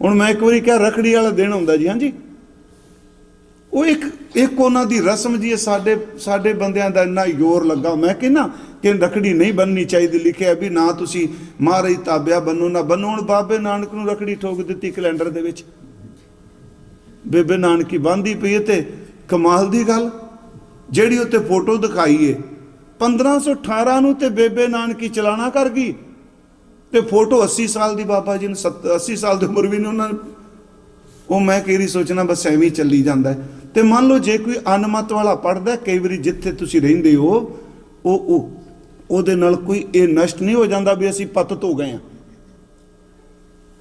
ਹੁਣ ਮੈਂ ਇੱਕ ਵਾਰੀ ਕਿਹਾ, ਰਖੜੀ ਵਾਲਾ ਦਿਨ ਹੁੰਦਾ ਜੀ, ਹਾਂਜੀ। ਉਹ ਇੱਕ ਇੱਕ ਉਹਨਾਂ ਦੀ ਰਸਮ ਜੀ ਸਾਡੇ ਸਾਡੇ ਬੰਦਿਆਂ ਦਾ ਇੰਨਾ ਜ਼ੋਰ ਲੱਗਾ। ਮੈਂ ਕਹਿੰਨਾ ਕਿ ਰਖੜੀ ਨਹੀਂ ਬੰਨਣੀ ਚਾਹੀਦੀ, ਲਿਖਿਆ ਵੀ ਨਾ ਤੁਸੀਂ ਮਹਾਰਾਜ ਤਾਬਿਆ ਬੰਨੋ, ਨਾ ਬੰਨੋ। ਹੁਣ ਬਾਬੇ ਨਾਨਕ ਨੂੰ ਰਖੜੀ ਠੋਕ ਦਿੱਤੀ ਕੈਲੰਡਰ ਦੇ ਵਿੱਚ। ਬੇਬੇ ਨਾਨਕੀ ਬੰਦੀ ਪਈ ਹੈ ਤੇ ਕਮਾਲ ਦੀ ਗੱਲ, ਜਿਹੜੀ ਉੱਤੇ ਫੋਟੋ ਦਿਖਾਈ ਏ 1518 ਨੂੰ ਤੇ ਬੇਬੇ ਨਾਨਕੀ ਚਲਾਣਾ ਕਰ ਗਈ। ਤੇ ਫੋਟੋ 80 ਸਾਲ ਦੀ ਬਾਬਾ ਜੀ ਨੂੰ 70 80 ਸਾਲ ਦੀ ਉਮਰ ਵੀ ਨਹੀਂ ਉਹਨਾਂ ਨੇ। ਉਹ ਮੈਂ ਕਿਹੜੀ ਸੋਚਣਾ, ਬਸ ਐਵੇਂ ਚੱਲੀ ਜਾਂਦਾ ਤੇ ਮੰਨ ਲਓ ਜੇ ਕੋਈ ਅਨਮਤ ਵਾਲਾ ਪੜਦਾ ਕਈ ਵਾਰੀ ਜਿੱਥੇ ਤੁਸੀਂ ਰਹਿੰਦੇ ਹੋ, ਉਹ ਉਹ, ਉਹਦੇ ਨਾਲ ਕੋਈ ਇਹ ਨਸ਼ਟ ਨਹੀਂ ਹੋ ਜਾਂਦਾ ਵੀ ਅਸੀਂ ਪਤਤ ਹੋ ਗਏ ਆ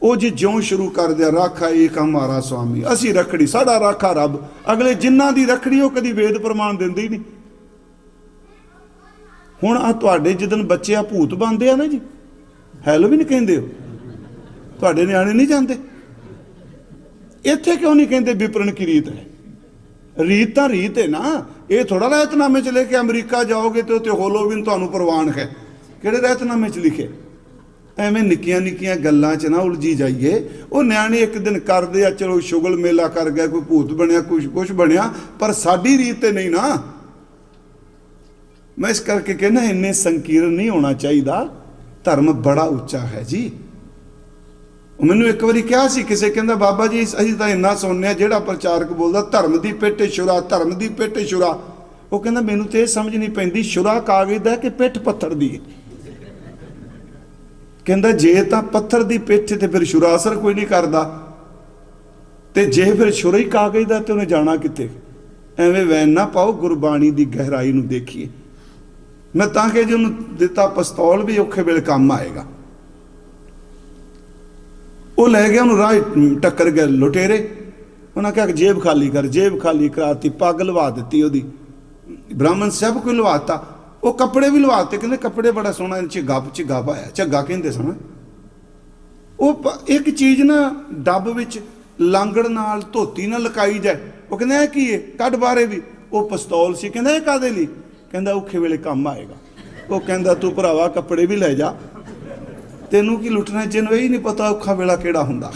ਉਹ ਜੇ ਜਿਉਂ ਸ਼ੁਰੂ ਕਰ ਦਿਆ ਰਾਖਾ ਏਕ ਹਮਾਰਾ ਸੁਆਮੀ ਅਸੀਂ ਰਖੜੀ, ਸਾਡਾ ਰਾਖਾ ਰੱਬ। ਅਗਲੇ ਜਿਨ੍ਹਾਂ ਦੀ ਰਖੜੀ, ਉਹ ਕਦੀ ਵੇਦ ਪ੍ਰਮਾਣ ਦਿੰਦੇ ਹੀ ਨਹੀਂ। ਹੁਣ ਆ ਤੁਹਾਡੇ ਜਿੱਦਨ ਬੱਚੇ ਆ, ਭੂਤ ਬੰਦੇ ਆ ਨਾ ਜੀ। ਹੈਲੋਵੀਨ ਕਹਿੰਦੇ ਹੋ ਤੁਹਾਡੇ ਨਿਆਣੇ ਨਹੀਂ ਜਾਂਦੇ। ਇੱਥੇ ਕਿਉਂ ਨਹੀਂ ਕਹਿੰਦੇ ਵਿਪਰਨ ਕੀ ਰੀਤ ਹੈ? ਰੀਤ ਤਾਂ ਰੀਤ ਹੈ ਨਾ। ਇਹ ਥੋੜਾ ਰਹਿਤਨਾਮੇ ਚ ਲੈ ਕੇ ਅਮਰੀਕਾ ਜਾਓਗੇ ਤੇ ਉੱਥੇ ਹੋਲੋਵਿਨ ਤੁਹਾਨੂੰ ਪ੍ਰਵਾਨ ਹੈ। ਕਿਹੜੇ ਰਹਿਤਨਾਮੇ ਚ ਲਿਖੇ? ਐਵੇਂ ਨਿੱਕੀਆਂ ਨਿੱਕੀਆਂ ਗੱਲਾਂ 'ਚ ਨਾ ਉਲਝੀ ਜਾਈਏ। ਉਹ ਨਿਆਣੇ ਇੱਕ ਦਿਨ ਕਰਦੇ ਆ, ਚਲੋ ਸ਼ੁਗਲ ਮੇਲਾ ਕਰ ਗਿਆ, ਕੋਈ ਭੂਤ ਬਣਿਆ ਕੁਝ ਕੁਝ ਬਣਿਆ, ਪਰ ਸਾਡੀ ਰੀਤ ਤੇ ਨਹੀਂ ਨਾ। ਮੈਂ ਇਸ ਕਰਕੇ ਕਹਿੰਦਾ, ਇੰਨੇ ਸੰਕੀਰਨ ਨਹੀਂ ਹੋਣਾ ਚਾਹੀਦਾ। ਧਰਮ ਬੜਾ ਉੱਚਾ ਹੈ ਜੀ। ਮੈਨੂੰ ਇੱਕ ਵਾਰੀ ਕਿਹਾ ਸੀ, ਕਿਸੇ ਕਹਿੰਦਾ, ਬਾਬਾ ਜੀ, ਅਸੀਂ ਤਾਂ ਇੰਨਾ ਸੁਣਿਆ ਜਿਹੜਾ ਪ੍ਰਚਾਰਕ ਬੋਲਦਾ, ਧਰਮ ਦੀ ਪਿੱਠ ਸ਼ੁਰਾ ਧਰਮ ਦੀ ਪਿੱਠ ਸ਼ੁਰਾ ਉਹ ਕਹਿੰਦਾ, ਮੈਨੂੰ ਤੇ ਇਹ ਸਮਝ ਨਹੀਂ ਪੈਂਦੀ ਸ਼ੁਰਾ ਕਾਗਜ਼ ਦਾ ਕਿ ਪਿੱਠ ਪੱਥਰ ਦੀ ਹੈ? ਕਹਿੰਦਾ, ਜੇ ਤਾਂ ਪੱਥਰ ਦੀ ਪਿੱਠ ਤੇ ਫਿਰ ਸ਼ੁਰਾ ਅਸਰ ਕੋਈ ਨਹੀਂ ਕਰਦਾ। ਤੇ ਜੇ ਫਿਰ ਸ਼ੁਰਾ ਹੀ ਕਾਗਜ਼ ਦਾ ਤੇ ਉਹਨੇ ਜਾਣਾ ਕਿੱਥੇ? ਐਵੇਂ ਵੈਨ ਨਾ ਪਾਓ, ਗੁਰਬਾਣੀ ਦੀ ਗਹਿਰਾਈ ਨੂੰ ਦੇਖੀਏ। ਮੈਂ ਤਾਂ ਕਿ ਜੇ ਉਹਨੂੰ ਦਿੱਤਾ ਪਿਸਤੌਲ ਵੀ ਔਖੇ ਵੇਲੇ ਕੰਮ ਆਏਗਾ। ਉਹ ਲੈ ਗਿਆ, ਉਹਨੂੰ ਰਾਹ ਟੱਕਰ ਗਏ ਲੁਟੇਰੇ। ਉਹਨਾਂ ਕਿਹਾ ਜੇਬ ਖਾਲੀ ਕਰ, ਜੇਬ ਖਾਲੀ ਕਰਾਤੀ, ਪੱਗ ਲਵਾ ਦਿੱਤੀ ਉਹਦੀ। ਬ੍ਰਾਹਮਣ ਸਭ ਕੋਈ ਲਵਾਤਾ। ਉਹ ਕੱਪੜੇ ਵੀ ਲਵਾਤੇ, ਕਹਿੰਦੇ ਕੱਪੜੇ ਬੜਾ ਸੋਹਣਾ ਇਹਨਾਂ ਚ ਗੱਪ ਚ ਗੱਪ ਆਇਆ ਝੱਗਾ ਕਹਿੰਦੇ ਸਨ। ਉਹ ਇੱਕ ਚੀਜ਼ ਨਾ ਡੱਬ ਵਿੱਚ ਲਾਂਗੜ ਨਾਲ ਧੋਤੀ ਨਾਲ ਲਕਾਈ ਜਾਏ। ਉਹ ਕਹਿੰਦੇ, ਇਹ ਕੀ ਹੈ ਕੱਢ ਬਾਰੇ ਵੀ। ਉਹ ਪਿਸਤੌਲ ਸੀ, ਕਹਿੰਦਾ, ਇਹ ਕਾਦੇ ਲਈ? ਕਹਿੰਦਾ ਔਖੇ ਵੇਲੇ ਕੰਮ ਆਏਗਾ। ਉਹ ਕਹਿੰਦਾ, ਤੂੰ ਭਰਾਵਾ, ਕੱਪੜੇ ਵੀ ਲੈ ਜਾ। ਤੈਨੂੰ ਕੀ ਲੁੱਟਣਾ ਜਿਹਨੂੰ ਇਹ ਹੀ ਨਹੀਂ ਪਤਾ ਔਖਾ ਵੇਲਾ ਕਿਹੜਾ ਹੁੰਦਾ।